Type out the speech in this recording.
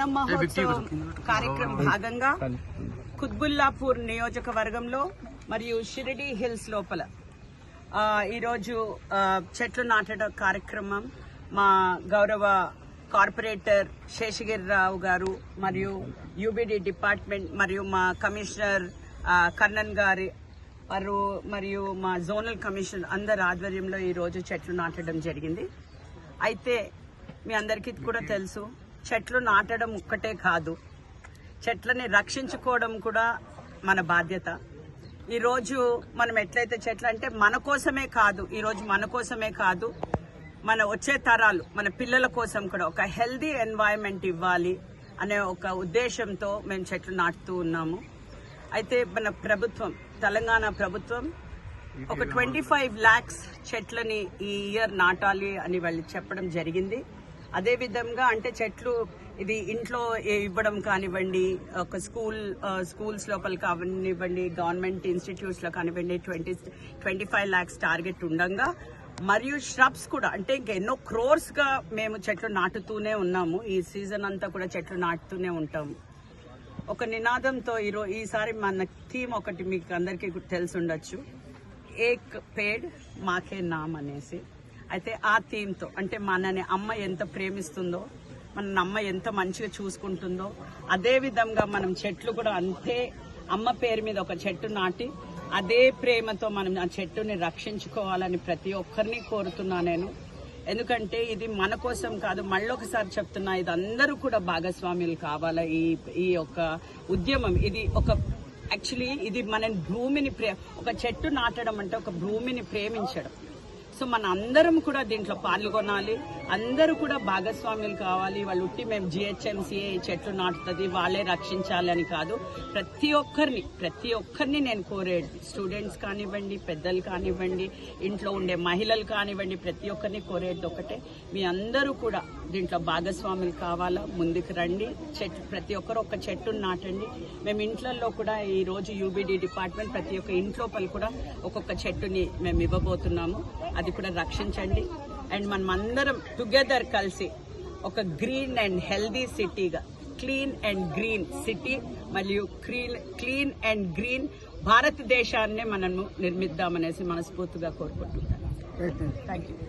వనం మహోత్సవం కార్యక్రమం భాగంగా కుత్బుల్లాపూర్ నియోజకవర్గంలో మరియు షిరిడి హిల్స్ లోపల ఈరోజు చెట్లు నాటడం కార్యక్రమం మా గౌరవ కార్పొరేటర్ శేషగిరిరావు గారు మరియు యూబీడీ డిపార్ట్మెంట్ మరియు మా కమిషనర్ కర్ణన్ గారి వారు మరియు మా జోనల్ కమిషన్ అందరి ఆధ్వర్యంలో ఈరోజు చెట్లు నాటడం జరిగింది. అయితే మీ అందరికీ కూడా తెలుసు చెట్లు నాటడం ఒక్కటే కాదు చెట్లని రక్షించుకోవడం కూడా మన బాధ్యత. ఈరోజు మనం ఎట్లయితే చెట్లు అంటే మన కోసమే కాదు ఈరోజు మన కోసమే కాదు మన వచ్చే తరాలు మన పిల్లల కోసం కూడా ఒక హెల్దీ ఎన్వైరన్మెంట్ ఇవ్వాలి అనే ఒక ఉద్దేశంతో మేము చెట్లు నాటుతూ ఉన్నాము. అయితే మన ప్రభుత్వం తెలంగాణ ప్రభుత్వం ఒక ట్వంటీ ఫైవ్ ల్యాక్స్ చెట్లని ఈ ఇయర్ నాటాలి అని వాళ్ళు చెప్పడం జరిగింది. అదే విధంగా అంటే చెట్లు ఇది ఇంట్లో ఇవ్వడం కానివ్వండి ఒక స్కూల్ స్కూల్స్ లోపల కానివ్వండి గవర్నమెంట్ ఇన్స్టిట్యూట్స్లో కానివ్వండి twenty twenty five lakhs target ఉండగా. మరియు ష్రబ్స్ కూడా అంటే ఇంకా ఎన్నో క్రోర్స్గా మేము చెట్లు నాటుతూనే ఉన్నాము. ఈ సీజన్ అంతా కూడా చెట్లు నాటుతూనే ఉంటాము ఒక నినాదంతో ఈరో ఈసారి మన థీమ్ ఒకటి మీకు అందరికీ తెలిసి ఉండొచ్చు. ఏక్ పేడ్ మాకే నామ్ అనేసి. అయితే ఆ థీమ్తో అంటే మనని అమ్మ ఎంత ప్రేమిస్తుందో మన అమ్మ ఎంత మంచిగా చూసుకుంటుందో అదే విధంగా మనం చెట్లు కూడా అంతే అమ్మ పేరు మీద ఒక చెట్టు నాటి అదే ప్రేమతో మనం ఆ చెట్టుని రక్షించుకోవాలని ప్రతి ఒక్కరిని కోరుతున్నా నేను. ఎందుకంటే ఇది మన కోసం కాదు మళ్ళొకసారి చెప్తున్నా ఇది అందరూ కూడా భాగస్వామ్యులు కావాలా ఈ ఈ యొక్క ఉద్యమం. ఇది ఒక యాక్చువల్లీ ఇది మన భూమిని ప్రే ఒక చెట్టు నాటడం అంటే ఒక భూమిని ప్రేమించడం. సో మన అందరం కూడా దీంట్లో పాల్గొనాలి. అందరూ కూడా భాగస్వామ్యులు కావాలి. వాళ్ళు ఉట్టి మేము జిహెచ్ఎంసీ చెట్లు నాటుతుంది వాళ్ళే రక్షించాలి అని కాదు. ప్రతి ఒక్కరిని ప్రతి ఒక్కరిని నేను కోరేది స్టూడెంట్స్ కానివ్వండి పెద్దలు కానివ్వండి ఇంట్లో ఉండే మహిళలు కానివ్వండి ప్రతి ఒక్కరిని కోరేది ఒకటే మీ అందరూ కూడా దీంట్లో భాగస్వాములు కావాలా? ముందుకు రండి. చెట్టు ప్రతి ఒక్కరు ఒక చెట్టును నాటండి. మేము ఇంట్లలో కూడా ఈ రోజు డిపార్ట్మెంట్ ప్రతి ఒక్క ఇంట్లోపల కూడా ఒక్కొక్క చెట్టుని మేము ఇవ్వబోతున్నాము. అది కూడా రక్షించండి. అండ్ మనం అందరం టుగెదర్ కలిసి ఒక గ్రీన్ అండ్ హెల్దీ సిటీగా క్లీన్ అండ్ గ్రీన్ సిటీ మరియు క్లీన్ క్లీన్ అండ్ గ్రీన్ భారతదేశాన్నే మనము నిర్మిద్దామనేసి మనస్ఫూర్తిగా కోరుకుంటున్నాను. Thank you